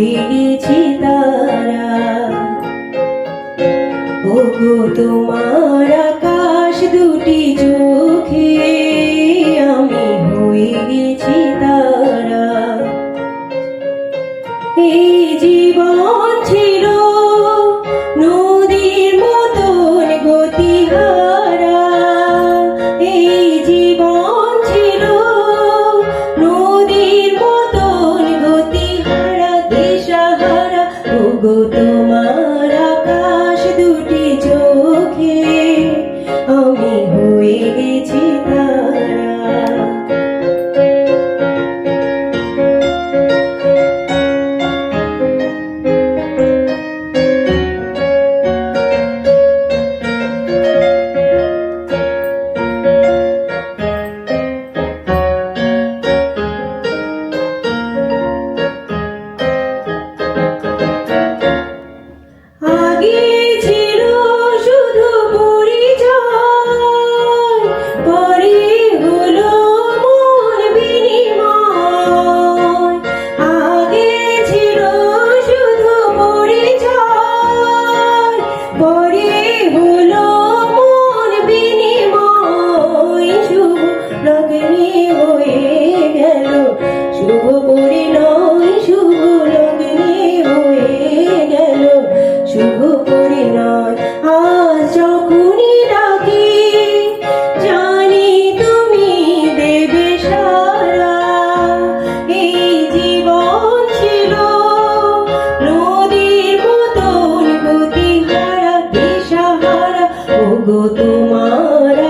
হয়েছে তারা। ওগো তোমার ahora.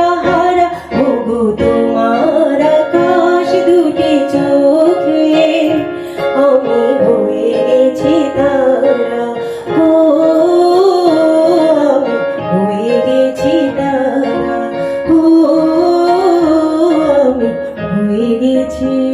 সাহারা ওগো তোমার আকাশ দুটি চোখে। আমি হয়ে গেছি তারা, ও হয়ে গেছি তারা, ও আমি হয়ে গেছি।